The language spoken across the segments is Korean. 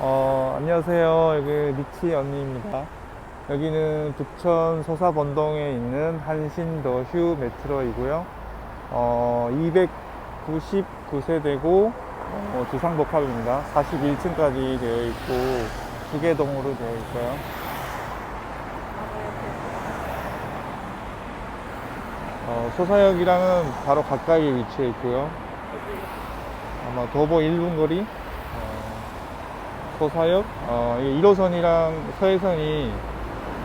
어, 안녕하세요. 여기 리치 언니입니다. 여기는 부천 소사번동에 있는 한신더 휴 메트로이고요. 어, 299세대고 어, 주상복합입니다. 41층까지 되어 있고 두개 동으로 되어 있어요. 어, 소사역이랑은 바로 가까이 위치해 있고요. 아마 도보 1분 거리 어, 소사역 어, 1호선이랑 서해선이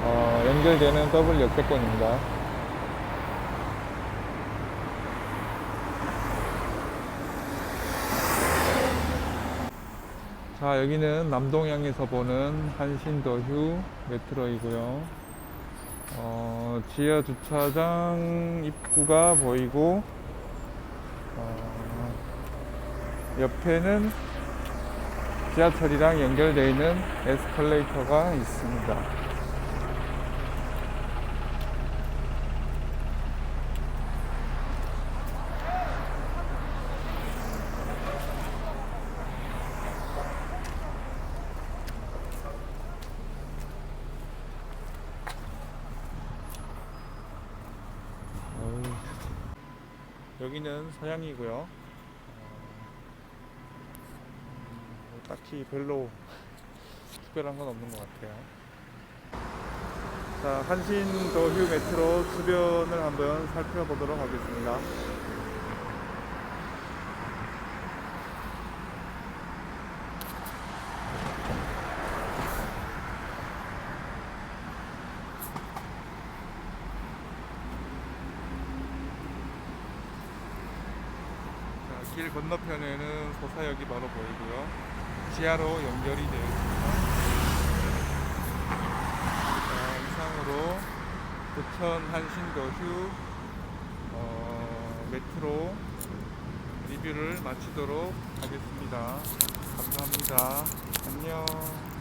어, 연결되는 더블 역세권입니다. 자 여기는 남동향에서 보는 한신더휴 메트로이고요. 어, 지하 주차장 입구가 보이고 어, 옆에는 지하철이랑 연결되어 있는 에스컬레이터가 있습니다. 여기는 서양이고요. 딱히 별로 특별한 건 없는 것 같아요. 자, 한신 더 휴 메트로 주변을 한번 살펴보도록 하겠습니다. 자, 길 건너편에는 소사역이 바로 보이고요. 지하로 연결이 되어 있습니다. 자, 이상으로 부천 한신더휴 어, 메트로 리뷰를 마치도록 하겠습니다. 감사합니다. 안녕.